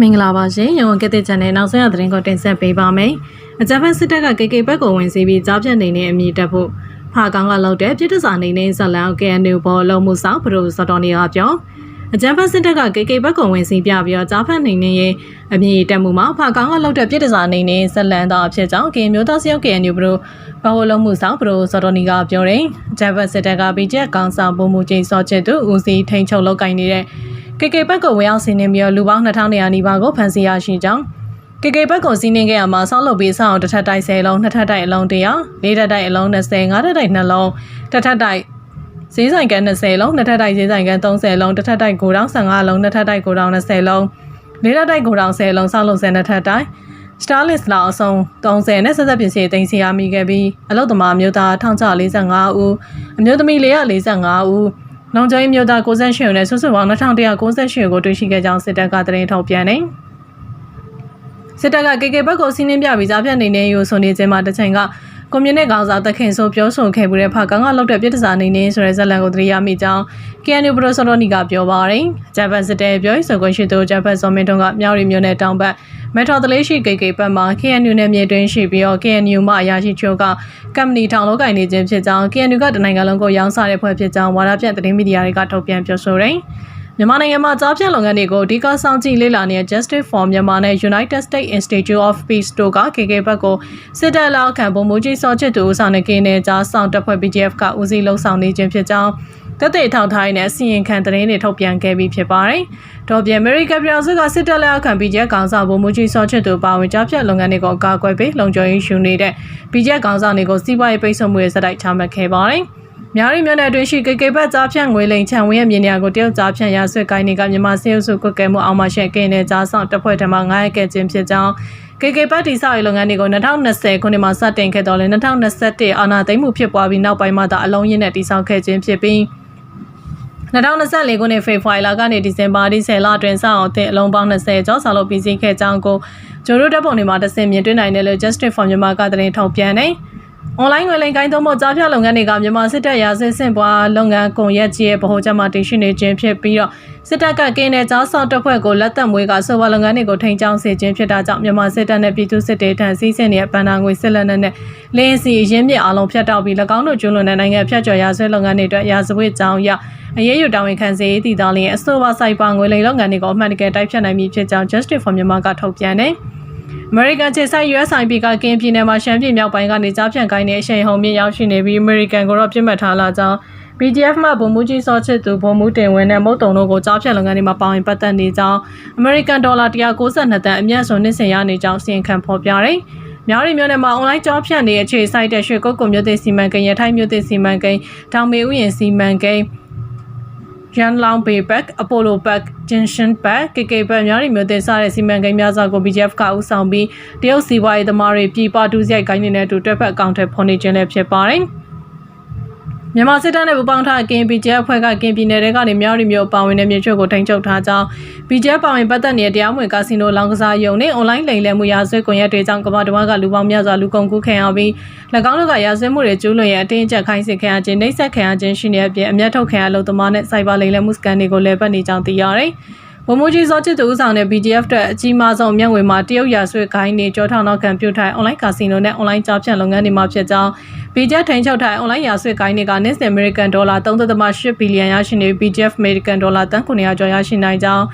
မင်္ဂလာပါရှင်ရုံကတဲ့ channel နောက်ဆုံးရသတင်းကိုတင်ဆက်ပေးပါမယ်။အကြမ်းဖက်စစ်တပ်က KK ဘက်ကိုဝင်စီပြီးကြားပြတ်နေတဲ့အမိတက်ဖို့ဖာကောင်းကလောက်တဲ့ပြည်တစားနေနေဇလန် KNU ဘောလုံးမှုဆောင်ပရိုစော်တော်နေကပြောအကြမ်းဖက်စစ်တပ်က KK ဘက်ကိုဝင်စီပြပြီးတော့ကြားဖက်နေနေရဲ့အမိတက်မှုမှာဖာကောင်းကလောက်တဲ့ပြည်တစားနေနေဇလန်တော်အဖြစ်ကြောင့် KN မျိုးသားစရုပ် KNU ဘရိုဘောလုံးမှုဆောင်ပရိုစော်တော်နေကပြောတယ်။အကြမ်းဖက်စစ်တပ်က BJP ကောင်ဆောင်ပုံမှုချင်းစောချက်သူဦးစီးထိန်ချုပ်လောက်ကင်နေတဲ့ KK ဘက်ကိုဝင်ရောက်စီးနှင်းပြီးတော့လူပေါင်း2200နီးပါးကိုဖမ်းဆီးရရှိကြောင်း KK ဘက်ကိုစီးနှင်းခဲ့ရမှာဆောက်လုပ်ပြီးဆောက်အောင်တစ်ထပ်တိုက်10လုံးနှစ်ထပ်တိုက်အလုံး100လေးထပ်တိုက်အလုံး20ငါးထပ်တိုက်2လုံးတစ်ထပ်တိုက်ဈေးဆိုင်ကန်20လုံးနှစ်ထပ်တိုက်ဈေးဆိုင်ကန်30လုံးတစ်ထပ်တိုက်ကိုတောင်15လုံးနှစ်ထပ်တိုက်ကိုတောင်20လုံးလေးထပ်တိုက်ကိုတောင်10လုံးဆောက်လုပ်10နှစ်ထပ်တိုက် Starlist လောက်အစုံ30နဲ့ဆက်ဆက်ပစ္စည်းတင်စီရမိခဲ့ပြီးအလုတ်သမားမျိုးသား1645ဦးအမျိုးသမီး445ဦး နောင်ကျောင်းမျိုးသား68ဦးနဲ့စုစုပေါင်း2198ဦးကိုတွေ့ရှိခဲ့ကြောင်းစစ်တပ်ကသတင်းထုတ်ပြန်နေစစ်တပ်က KK ဘက်ကိုစီးနှင်းပြပြီးကြားပြတ်နေတဲ့ရိုးဆိုနေခြင်းမှာတစ်ချိန်က ကွန်မြူနစ်ကောင်စားတခင်ဆိုပြောဆိုခဲ့မှုတဲ့ဖကောင်ကလောက်တဲ့ပြစ်ဒစာနေနေဆိုတဲ့ဇက်လန်ကိုသတိရမိကြောင်း KNU ပရိုဆိုလိုနီကပြောပါရယ်ဂျပန်စစ်တဲပြောဆိုခွင့်ရှိသူဂျပန်စောမင်းတုံးကမြောက်ရီမျိုးနဲ့တောင်ဘက်မက်ထရိုတလေးရှိ KK ဘက်မှာ KNU နဲ့မြေတွင်းရှိပြီးတော့ KNU မှအရာရှိချို့ကကမ္ပဏီထောင်လောက်ကင်နေခြင်းဖြစ်ကြောင်း KNU ကတနိုင်ငံလုံးကိုရောင်းစားတဲ့ဖွဲ့ဖြစ်ကြောင်းဝါဒပြသတင်းမီဒီယာတွေကထုတ်ပြန်ပြောဆိုရယ် မြန်မာနိုင်ငံမှာကြားပြတ်လုပ်ငန်းတွေကိုအဓိကစောင့်ကြည့်လေ့လာနေတဲ့ Justice for Myanmar နဲ့ United States Institute of Peace တို့က KK ဘက်ကိုစစ်တပ်လောက်ခံပုံမှုကြီးစောချစ်သူဦးဆောင်တဲ့ကင်းနဲ့ကြားဆောင်တပ်ဖွဲ့ BGF ကဦးစီးလှုပ်ဆောင်နေခြင်းဖြစ်ကြောင်းတက်တဲ့ထောက်ထားတဲ့စီရင်ခံသတင်းတွေထုတ်ပြန်ခဲ့ပြီးဖြစ်ပါတယ်။ဒေါ်ပြန်အမေရိကန်ပြည်အောင်စုကစစ်တပ်လက်အောက်ခံ BGF ကောင်ဆောင်ပုံမှုကြီးစောချစ်သူပါဝင်ကြားပြတ်လုပ်ငန်းတွေကိုအကာအကွယ်ပေးလုံခြုံရေးယူနေတဲ့ BGF ကောင်ဆောင်တွေကိုစီးပွားရေးပိတ်ဆို့မှုရဲ့စတိုက်ချမှတ်ခဲ့ပါတယ်။ များရီမြို့နယ်အတွင်းရှိကေကေဘတ်ကြားဖြန့်ငွေလိမ်ချံဝင်ရဲ့မြေနေရာကိုတရုတ်ကြားဖြန့်ရာဆွဲကိုင်းနေကမြန်မာစေအုပ်စုကွက်ကဲမှုအောင်မရှိကင်းတဲ့ကြားဆောင်တပ်ဖွဲ့ထံမှငားရခဲ့ခြင်းဖြစ်ကြောင်းကေကေဘတ်ဒီစာရေးလုပ်ငန်းတွေကို2020ခုနှစ်မှာစတင်ခဲ့တော်လဲ2021အာဏာသိမ်းမှုဖြစ်ပွားပြီးနောက်ပိုင်းမှာသာအလုံးရင်းနဲ့တည်ဆောက်ခဲ့ခြင်းဖြစ်ပြီး2024ခုနှစ်ဖေဖော်ဝါရီလကနေဒီဇင်ဘာလ10လအတွင်းစအောင်တဲ့အလုံးပေါင်း20ကျော်ဆောက်လုပ်ပြီးစီးခဲ့ကြောင်းကိုဂျိုရိုတပ်ပုံတွေမှာတဆင့်မြင်တွေ့နိုင်တယ်လို့ Justice for Myanmar ကသတင်းထုတ်ပြန်နေတယ်။ online ငွေလိမ်ကိုင်းသုံးဖို့ကြားဖြတ်လုပ်ငန်းတွေကမြန်မာစစ်တပ်ရာဇဝတ်စင်ပွားလုပ်ငန်းကွန်ရက်ကြီးရဲ့ဗဟိုချက်မှတည်ရှိနေခြင်းဖြစ်ပြီးတော့စစ်တပ်ကကင်းတဲ့ကြားဆောင်တပ်ဖွဲ့ကိုလက်သက်မွေးကဆိုပါလုပ်ငန်းတွေကိုထိန်းချောင်းစေခြင်းဖြစ်တာကြောင့်မြန်မာစစ်တပ်နဲ့ပြည်သူစစ်တေထံစည်းစိမ်နေတဲ့ဗန်နာငွေစစ်လက်နက်နဲ့လင်းစီရင်းမြစ်အလုံးဖြတ်တောက်ပြီး၎င်းတို့ကျွလွန်တဲ့နိုင်ငံဖြတ်ကျော်ရာဇဝတ်လုပ်ငန်းတွေအတွက်ရာဇဝတ်ကြောင်းရအရေးယူတာဝန်ခံစေတည်တော်လျင်အဆိုပါစိုက်ပါငွေလိမ်လုပ်ငန်းတွေကိုအမှန်တကယ်တိုက်ဖြတ်နိုင်ပြီဖြစ်ကြောင်း Justice for Myanmar ကထုတ်ပြန်တယ်။ American ခြေဆိုင် USIP ကကင်းပြည်နယ်မှာရှမ်းပြည်မြောက်ပိုင်းကနေကြားဖြန့်ကိုင်းတဲ့အရှိန်ဟုန်မြင့်ရောက်ရှိနေပြီး American ကိုတော့ပြစ်မှတ်ထားလာကြောင်း BDF မှဗိုလ်မှူးကြီးစောချစ်သူဗိုလ်မှူးတင်ဝင်းနဲ့မုတ်တုံတို့ကိုကြားဖြတ်လုပ်ငန်းတွေမှာပါဝင်ပတ်သက်နေကြောင်း American ဒေါ်လာ192တန်အမြတ်ဆုံးနှစ်စဉ်ရနေကြောင်းစီရင်ခံဖော်ပြတယ်။မြောက်ရီမြို့နယ်မှာအွန်လိုင်းကြောဖြန့်နေအခြေစိုက်တဲ့ရွှေကုတ်ကုံမြို့သစ်စီမံကိန်းရထိုင်းမြို့သစ်စီမံကိန်းတောင်မေဥယျာဉ်စီမံကိန်း ရန်လောင်ဘေဘက်အပိုလိုဘက်ဂျင်ရှင်ဘက်ကေကေဘက်များရီမျိုးတင်စားတဲ့စီမံကိန်းများစွာကို BGF ကဦးဆောင်ပြီးတရုတ်စီးပွားရေးသမားတွေပြည်ပတူးရိုက်ကိုင်းနေတဲ့တူတွဲဖက်အကောင့်ထဲဖော်နေခြင်းလည်းဖြစ်ပါတယ်။ မြန်မာစစ်တပ်နဲ့ပူးပေါင်းထားကင်း BGF အဖွဲ့ကကင်းပြည်နယ်တွေကနေမြောက်ရီမျိုးပါဝင်တဲ့မြေချွတ်ကိုထိန်းချုပ်ထားကြောင်း BGF ပါဝင်ပတ်သက်နေတဲ့တရားမဝင်ကာစီနိုလောင်းကစားရုံနဲ့အွန်လိုင်းလိမ်လည်မှုရာဇဝတ်ကွန်ရက်တွေကြောင့်ကမ္ဘာတဝန်းကလူပေါင်းများစွာလူကုန်ကူးခံရပြီး၎င်းတို့ကရာဇဝတ်မှုတွေကျူးလွန်ရအတင်းအကျပ်ခိုင်းစစ်ခံရခြင်းနှိပ်စက်ခံရခြင်းရှိနေတဲ့အပြင်အမျက်ထုတ်ခံရလို့သမားနဲ့စိုက်ဘာလိမ်လည်မှုစကန်တွေကိုလည်းပတ်နေကြောင်းသိရတယ်။ ဗိုလ်မှူးကြီးစောချစ်သူဦးဆောင်တဲ့ BGF တက်အကြီးမားဆုံးမြန့်ဝေမှာတရုတ်ရာဆွေခိုင်းနေကြောထောင်နောက်ခံပြုထိုင် online casino နဲ့ online ကြောဖြန့်လုပ်ငန်းတွေမှာဖြစ်ကြောင်း BGF ထိန်ချုပ်ထိုင် online ရာဆွေခိုင်းတွေကနေ့စဉ် American Dollar 3.8ဘီလီယံရရှိနေ BGF American Dollar တန်900ကျော်ရရှိနိုင်ကြောင်း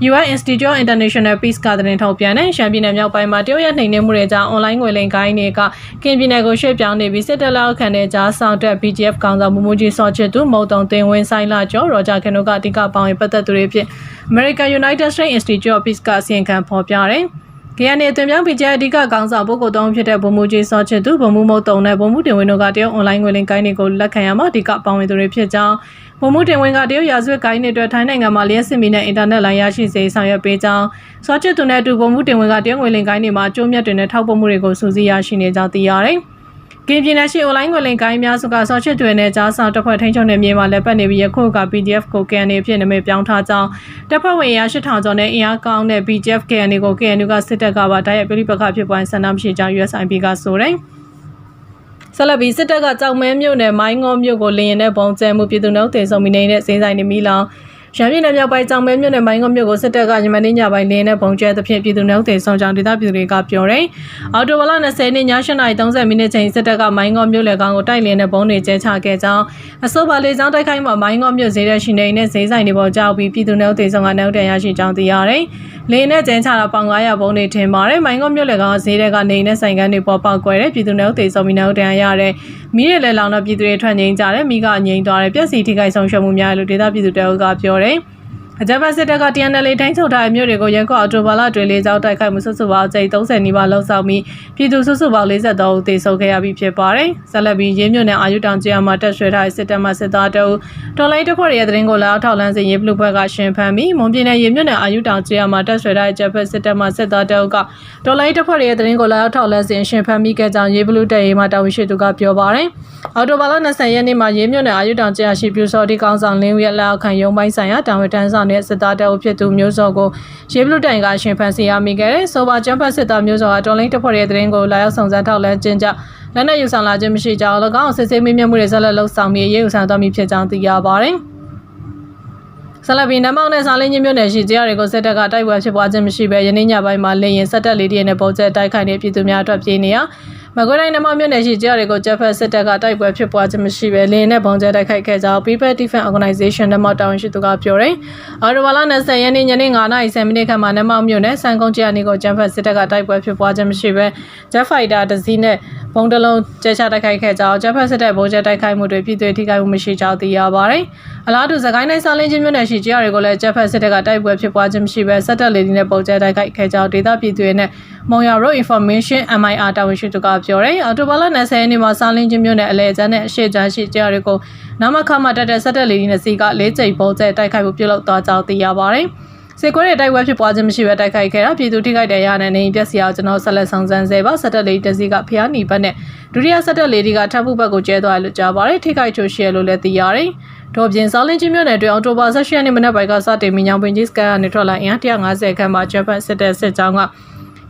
UN Institute of International Peace ကသတင်းထုတ်ပြန်တဲ့ရှမ်းပြည်နယ်မြောက်ပိုင်းမှာတရုတ်ရဲ့နှိမ်နင်းမှုတွေကြောင့် online ငွေလိမ်ကိုင်းတွေကကင်ပြည်နယ်ကိုရွှေ့ပြောင်းနေပြီးစစ်တပ်လက်အောက်ခံတဲ့ကြားဆောင်တဲ့ BGF ကောင်ဆောင်မမှုကြီးစောချစ်သူမုံတုံတင်ဝင်းဆိုင်လာကျော်ရောဂျာခင်တို့ကအဓိကပေါင်းဝင်ပတ်သက်သူတွေဖြစ် American United States Institute of Peace ကအစီရင်ခံဖော်ပြတယ်။ KNA အသွင်ပြောင်း PJ အဓိကကောင်းဆောင်ပုဂ္ဂိုလ်သုံးဖြစ်တဲ့ဗိုလ်မှူးကြီးစောချစ်သူဗိုလ်မှူးမုတ်တုံနဲ့ဗိုလ်မှူးတင်ဝင်းတို့ကတရုတ် online ငွေလိမ်ကိုင်းတွေကိုလက်ခံရမှာအဓိကပေါဝင်သူတွေဖြစ်ကြောင်း ဗိုလ်မှူးတင်ဝင်းကတရုတ်ရာဇဝတ်ကိုင်းတွေအတွက်ထိုင်းနိုင်ငံမှာလျှက်စစ်မီနဲ့အင်တာနက်လိုင်းရရှိစေဆောင်ရွက်ပေးကြောင်းစောချစ်သူနဲ့အတူဗိုလ်မှူးတင်ဝင်းကတရုတ်ငွေလိမ်ကိုင်းတွေမှာအကျိုးမြတ်တွေနဲ့ထောက်ပံ့မှုတွေကိုစူးစီးရရှိနေကြောင်းသိရတယ်။ကင်ပြည်နယ်ရှိ online ငွေလိမ်ကိုင်းများစုကဆော့ချစ်တွေနဲ့ကြားဆောင်တပ်ဖွဲ့ထိန်းချုပ်နယ်မြေမှာလက်ပတ်နေပြီးယခုက PDF ကို KNA ဖြစ်နာမည်ပြောင်းထားကြောင်းတပ်ဖွဲ့ဝင်ရ8000ကျော်နဲ့အင်အားကောင်းတဲ့ BGF KNA ကို KNU ကစစ်တပ်ကပါတိုက်ရိုက်ပြိပခဖြစ်ပွားဆန္ဒမရှိကြောင်း USIP ကဆိုတယ် ဆက်လက်ပြီးစစ်တပ်ကကြောက်မဲမြို့နယ်မိုင်းငေါမြို့ကိုလင်းရင်တဲ့ပုံကျဲမှုပြည်သူ့နှုတ်တေဆုံးမိနေတဲ့ဈေးဆိုင်နေမိလောင် ရန်ပြည်နယ်မြောက်ပိုင်းကြောင်မဲမြို့နယ်မိုင်းကုန်းမြို့ကိုစစ်တပ်ကယမန်နေ့ညပိုင်းလင်းနဲ့ပုံကျဲသဖြင့်ပြည်သူနယ်တွေဆောင်ကြောင်းဒေသပြည်သူတွေကပြောတယ်။အော်တိုဝါလာ20နှစ်ည8:30မိနစ်ချိန်စစ်တပ်ကမိုင်းကုန်းမြို့လယ်ကောင်ကိုတိုက်လင်းနဲ့ပုံတွေကျဲချခဲ့ကြောင်းအဆိုပါလေကြောင်းတိုက်ခိုက်မှာမိုင်းကုန်းမြို့ဈေးတဲ့ရှင်နေနဲ့ဈေးဆိုင်တွေပေါ်ကြောက်ပြီးပြည်သူနယ်တွေဆောင်ကနောက်တန်ရရှိကြောင်းသိရတယ်။လေနဲ့ကျဲချတာပေါင်900ပုံတွေထင်ပါတယ်။မိုင်းကုန်းမြို့လယ်ကောင်ဈေးတဲ့ကနေနဲ့ဆိုင်ကန်းတွေပေါ်ပေါက်ကွဲတဲ့ပြည်သူနယ်တွေဆောင်ပြီးနောက်တန်ရတဲ့မိရလေလောင်တော့ပြည်သူတွေထွက်ငိမ့်ကြတယ်မိကငိမ့်သွားတယ်ပြက်စီထိခိုက်ဆုံးရှုံးမှုများတယ်လို့ဒေသပြည်သူတအုပ်ကပြောတယ်။ အကြမ်းဖက်စစ်တပ်က TNL တိုင်းချုပ်ထားတဲ့မြို့တွေကိုရက်ခွအော်တိုဘာလတွင်လေးကြောင်းတိုက်ခိုက်မှုစုစုပေါင်းကျိ30နီးပါးလောက်ဆောင်ပြီးပြည်သူစုစုပေါင်း43ဦးသေဆုံးခဲ့ရပြီးဖြစ်ပါတယ်။ဆက်လက်ပြီးရင်းမြို့နယ်အာယုတောင်ကျေးရွာမှာတက်ဆွဲထားတဲ့စစ်တပ်မှစစ်သားတအုပ်တော်လိုင်းတပ်ဖွဲ့ရဲ့တရင်ကိုလည်းထောက်လန်းစင်ရေးဘလူဘက်ကရှင်ဖမ်းပြီးမွန်ပြည်နယ်ရင်းမြို့နယ်အာယုတောင်ကျေးရွာမှာတက်ဆွဲထားတဲ့ဂျက်ဖက်စစ်တပ်မှစစ်သားတအုပ်ကတော်လိုင်းတပ်ဖွဲ့ရဲ့တရင်ကိုလည်းထောက်လန်းစင်ရှင်ဖမ်းပြီးခဲ့ကြောင်းရေးဘလူတပ်ရေးမှတာဝန်ရှိသူကပြောပါတယ်။အော်တိုဘာလ20ရက်နေ့မှာရင်းမြို့နယ်အာယုတောင်ကျေးရွာရှိပြူစော်ဒီကောင်းဆောင်လင်းဝရလက်အောက်ခံရုံပိုင်းဆိုင်ရာတာဝန်တန်းဆောင်တဲ့စစ်သားတအုပ်ဖြစ်သူမျိုးစောကိုရေဘလူတိုင်ကရှင်ဖန်စီရမိခဲ့တဲ့ဆိုပါကျန်းဖတ်စစ်သားမျိုးစောကတော်လိုင်းတပ်ဖွဲ့ရဲ့တရင်ကိုလာရောက်ဆောင်စမ်းထောက်လန်းခြင်းကြောင့်လက်နက်ယူဆောင်လာခြင်းမရှိကြောင်း၎င်းစစ်ဆေးမေးမြန်းမှုတွေဆက်လက်လှုပ်ဆောင်ပြီးရေးယူဆောင်သွားမည်ဖြစ်ကြောင်းသိရပါတယ်။ဆလဘီနမောင်နဲ့စာလင်းချင်းမြို့နယ်ရှိကြားတွေကိုစစ်တပ်ကတိုက်ပွဲဖြစ်ပွားခြင်းမရှိဘဲယနေ့ညပိုင်းမှာလေရင်စက်တက်လေးတည်းနဲ့ပုံကျဲတိုက်ခိုက်နေပြည်သူများအတွက်ပြေးနေရ မကွေးတိုင်းနမောင်မြို့နယ်ရှိကြားတွေကိုဂျက်ဖက်စစ်တပ်ကတိုက်ပွဲဖြစ်ပွားခြင်းမရှိဘဲလေရင်နဲ့ပုံကျဲတိုက်ခိုက်ခဲ့ကြောင်း People Defense Organization နမောင်တာဝန်ရှိသူကပြောတယ်။အော်တိုဘာလ20ရက်နေ့ညနေ9:30မိနစ်ခန့်မှာနမောင်မြို့နယ်စံကုန်းကြားနေကိုဂျက်ဖက်စစ်တပ်ကတိုက်ပွဲဖြစ်ပွားခြင်းမရှိဘဲဂျက်ဖိုက်တာတစ်စီးနဲ့ပုံတလုံးကျဲချတိုက်ခိုက်ခဲ့ကြောင်းဂျက်ဖက်စစ်တပ်ဗိုလ်ကျဲတိုက်ခိုက်မှုတွေပြည်သူထိခိုက်မှုမရှိကြောင်းသိရပါတယ်။အလားတူစကိုင်းတိုင်းစာလင်းချင်းမြို့နယ်ရှိကြားတွေကိုလည်းဂျက်ဖက်စစ်တပ်ကတိုက်ပွဲဖြစ်ပွားခြင်းမရှိဘဲစက်တက်လေဒီနဲ့ပုံကျဲတိုက်ခိုက်ခဲ့ကြောင်းဒေသပြည်သူတွေနဲ့ မုံရ Road Information MIR တာဝန်ရှိသူကပြောတယ်။အော်တိုဘာလ20ရက်နေ့မှာစာလင်းချင်းမြို့နယ်အလဲကျန်းနဲ့အရှိချမ်းရှိကြားတွေကိုနမခမှတက်တဲ့စက်တက်လေဒီနဲ့စီက၄ကြိမ်ပုံကျဲတိုက်ခိုက်မှုပြုလုပ်သွားကြောင်းသိရပါတယ်။စေကွဲတဲ့တိုက်ပွဲဖြစ်ပွားခြင်းမရှိဘဲတိုက်ခိုက်ခဲ့တာပြည်သူထိခိုက်တဲ့ရတဲ့နေပြက်စီအောင်ကျွန်တော်ဆက်လက်ဆောင်စမ်းစေပါစက်တက်လေးတစီကဖျားနီဘက်နဲ့ဒုတိယစက်တက်လေးကထပ်ဖို့ဘက်ကိုကျဲသွားတယ်လို့ကြားပါတယ်ထိခိုက်ချိုရှိရလို့လည်းသိရတယ်။ဒေါ်ပြင်စောလင်းချင်းမြို့နယ်တွင်အော်တိုဘာ16ရက်နေ့မနက်ပိုင်းကစတင်ပြီးညောင်ပင်ကြီးစကန်ကနေထွက်လာအင်အား150ခန့်မှဂျပန်စစ်တပ်စစ်ကြောင်းက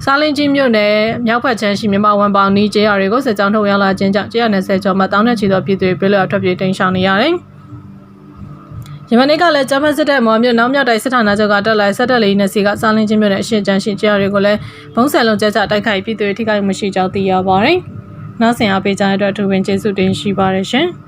စားလင်းကြီးမြို့နယ်မြောက်ဘက်ချမ်းရှိမြန်မာဝန်ပေါင်နီးကျေးရွာတွေကိုစစ်ကြောင်းထုတ်ရောက်လာခြင်းကြောင့်190ကျော်မှတောင်းတဲ့ချီသောပြည်သူတွေပြည်လျော်ထွက်ပြေးတိမ်းရှောင်နေရတယ်။ယမန်နေ့ကလည်းဂျပန်စစ်တပ်မော်မြို့နောက်မြောက်တိုင်းစစ်ဌာနချုပ်ကတက်လာဆက်တက်လေးနဲ့စီကစားလင်းချင်းမြို့နယ်အရှင်းချမ်းရှိကျေးရွာတွေကိုလည်းဘုံဆယ်လုံးကျကျတိုက်ခိုက်ပြည်သူတွေထိခိုက်မှုရှိကြောင်းသိရပါတယ်။နောက်ဆင်အားပေးကြတဲ့အတွက်ထူပင်ကျေးဇူးတင်ရှိပါတယ်ရှင်။